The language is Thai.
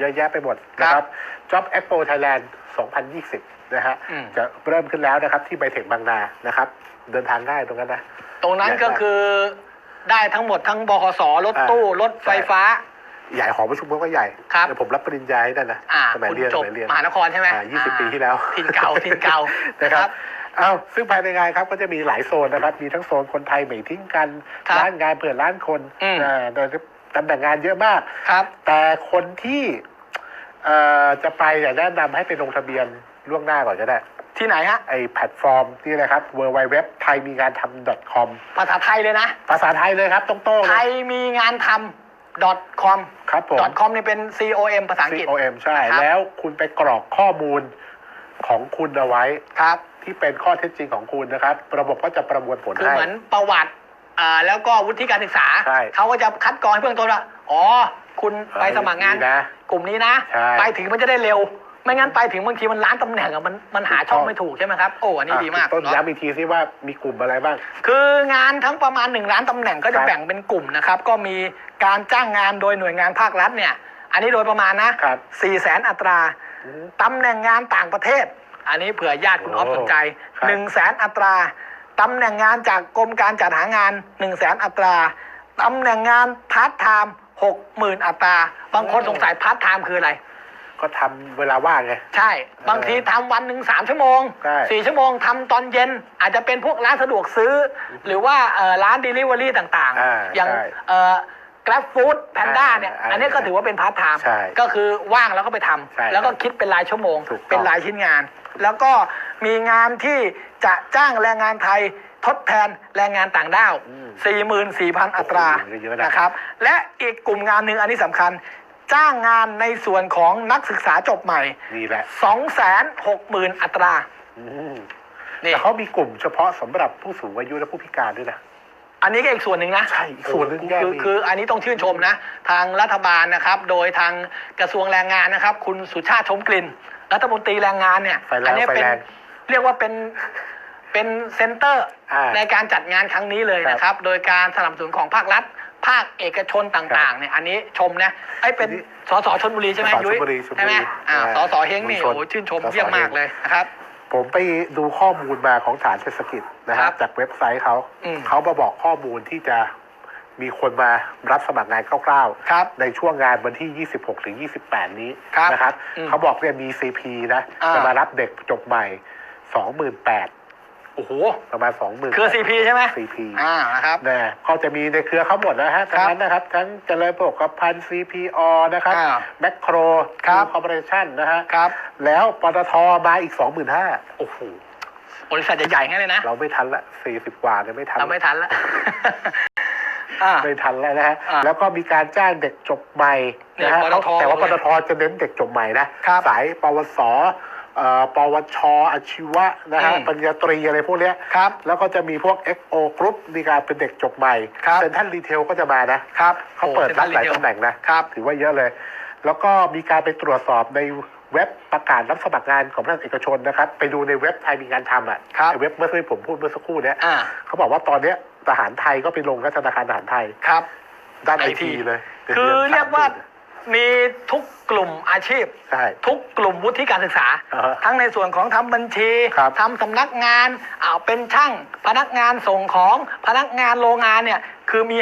เยอะแยะไปหมดนะครับ Job Expo Thailand 2020 นะฮะอืมจะเริ่มขึ้นแล้วนะครับที่ไบเทคบางนานะครับ เดินทางง่ายตรงนั้นนะ ตรงนั้นใหญ่ก็มากคือได้ทั้งหมดทั้งบขสรถตู้อ่ารถไฟฟ้า ใหญ่หอประชุมก็ใหญ่ครับเดี๋ยวผมรับปริญญาให้นั่นนะอ่าสมัยคุณเรียนจสบมัยเรียนมหานครใช่ไหมอ่า20อ่าปีที่แล้วทินเก่าทินเก่านะครับเอ้าซึ่งภายในงานครับก็จะมีหลายโซนนะครับ มีทั้งโซนคนไทยไม่ทิ้งกันครับร้านงานเผื่อร้านคนอืมอ่าโดย ตำแหน่งงานเยอะมาก ครับ แต่คนที่เอ่อจะไปอยากแนะนำให้ไปลงทะเบียนล่วงหน้าก่อนก็ได้ ที่ไหนฮะไอแพลตฟอร์มนี่นะครับ w w w ไทยมีงานทำ .com ภาษาไทยเลยนะ ภาษาไทยเลยครับต้องโต้งๆไทเลยยมีงานทำ .com ครับผม .com นี่เป็น com ภาษาอังกฤษ com ใช่ ครับ แล้วคุณไปกรอกข้อมูลของคุณเอาไว้ ครับ ที่เป็นข้อเท็จจริงของคุณนะครับ ระบบก็จะประมวลผลคือให้ เหมือนประวัติ อ่าแล้วก็วุฒิการศึกษา ใช่เขาก็จะคัดกรองให้เบื้องต้นว่าอ๋อ คุณไปสมัครงาน เออดีนะกลุ่มนี้นะ ใช่ ไปถึงมันจะได้เร็ว ไม่งั้นไปถึงบางทีมันล้านตำแหน่งอะมันมันหาช่องไม่ถูกใช่ไหมครับโอ้อันนี้ดีมากอะต้นเนาะ ย้ำอีกทีซิว่ามีกลุ่มอะไรบ้าง คืองานทั้งประมาณหนึ่งล้านตำแหน่งก็คจะรับแบ่งเป็นกลุ่มนะครับ ก็มีการจ้างงานโดยหน่วยงานภาครัฐเนี่ย อันนี้โดยประมาณนะครับสี่แสนอัตราอืมตำแหน่งงานต่างประเทศ อันนี้เผื่อญาติคุณออฟโอ้สนใจครับหนึ่งแสนอัตรา ตำแหน่งงานจากกรมการจัดหางานหนึ่งแสนอัตราตำแหน่งงานพาร์ทไทม์หกหมื่นอัตรา บางคนสงสัยพาร์ทไทม์คืออะไร ก็ทำเวลาว่างไง ใช่ บางทีทำวันหนึ่งสามชั่วโมงใช่ สี่ชั่วโมงทำตอนเย็น อาจจะเป็นพวกร้านสะดวกซื้อ หรือว่าเอ่อร้าน Delivery ต่างอ่าๆ อย่างใช่ เอ่อ Grab Food Panda อ่าเนี่ยอ่าอันนี้ก็ถือว่าเป็นพาร์ทไทม์ใช่ก็คือว่างแล้วก็ไปทำใช่แล้วก็คิดเป็นรายชั่วโมง ถูกต้อง เป็นรายชิ้นงาน แล้วก็มีงานที่จะจ้างแรงงานไทยทดแทนแรงงานต่างด้าว 44,000 อัตราโอ้โหเยอะนะ นะครับ และอีกกลุ่มงานหนึ่งอันนี้สำคัญ จ้างงานในส่วนของนักศึกษาจบใหม่ นี่แหละ260,000 อัตรา อืมนี่ แต่เขามีกลุ่มเฉพาะสำหรับผู้สูงอายุและผู้พิการด้วยนะ อันนี้ก็อีกส่วนหนึ่งนะใช่อีกส่วนหนึ่งแยกคืออีก คืออันนี้ต้องชื่นชมนะ ทางรัฐบาลนะครับ โดยทางกระทรวงแรงงานนะครับ คุณสุชาติชมกลิ่น รัฐมนตรีแรงงานเนี่ยไฟแรงนี้ไฟเป็นแรงเรียกว่าเป็นเป็นเซ็นเตอร์อ่าในการจัดงานครั้งนี้เลยนะครับ โดยการสนับสนุนของภาครัฐ ภาคเอกชนต่างๆเนี่ยอันนี้ชมนะไอ้เป็นอันนี้สสชนบุรีใช่ไหมสสยุ้ยชลบุรีชลบุรีใช่ไหมอ่าอ่าสสเฮงนี่มวลชนโอ้ชื่นชมสสเยี่ยมมากเฮง เลยนะครับ ผมไปดูข้อมูลมาของฐานเทศกิจนะคครัรับบจากเว็บไซต์เขาอืม เขามาบอกข้อมูลที่จะมีคนมารับสมัครงานคร่าวครับ ๆ ในช่วงงานวันที่ 26 ถึง 28 นี้ครับนะครับอืมเขาบอกเนี่ยมี CP นะอ่า จะมารับเด็กจบใหม่ 28,000โอ้โหประมาณ20,000คือ CP ใช่ไหม CP อ่านะครับ นะเขาจะมีในเครือเขาหมดนะฮะทั้งนั้นนะครับ ทั้งเจริญโภคภัณฑ์ CPO นะครับอ่าแมคโครครับ คอร์ปอเรชั่นนะฮะครับ แล้วปตทมาอีก 25,000โอ้โห บริษัทใหญ่ๆงั้นเลยนะเราไม่ทันละ40 กว่าเนี่ยไม่ทัน เราไม่ทันละ อ่า ไม่ทันแล้วนะฮะ อ่าแล้วก็มีการจ้างเด็กจบใหม่นะฮะเนี่ยปตทแต่ว่าปตทจะเน้นเด็กจบใหม่นะ ครับสายปวส เอ่อปวช อาชีวะนะฮะอืมปริญญาตรีอะไรพวกเนี้ยครับแล้วก็จะมีพวก XO Group มีการเป็นเด็กจบใหม่ครับ เซ็นทรัลรีเทลก็จะมานะครับเขาเปิดโอ้รับหลายเซ็ตำนแหทรัน่ลงนะครับ ถือว่าเยอะเลย แล้วก็มีการไปตรวจสอบในเว็บประกาศรับสมัครงานของภาคเอกชนนะครับ ไปดูในเว็บไทยมีงานทำอะครับไอ้เว็บเมื่อสักครู่ผมพูดเมื่อสักครู่เนี้ยอ่า เขาบอกว่าตอนเนี้ยทหารไทยก็ไปลงกับธนาคารทหารไทย ครับ ด้านไอ IT ทีเลยเป็นคือดืนเรียกว่าส มดือนมีทุกกลุ่มอาชีพ ใช่ ทุกกลุ่มวุฒิการศึกษา อ่าฮะทั้งในส่วนของทำบัญชีครับทำสำนักงานอ่าเป็นช่าง พนักงานส่งของพนักงานโรงงานเนี่ยคือมี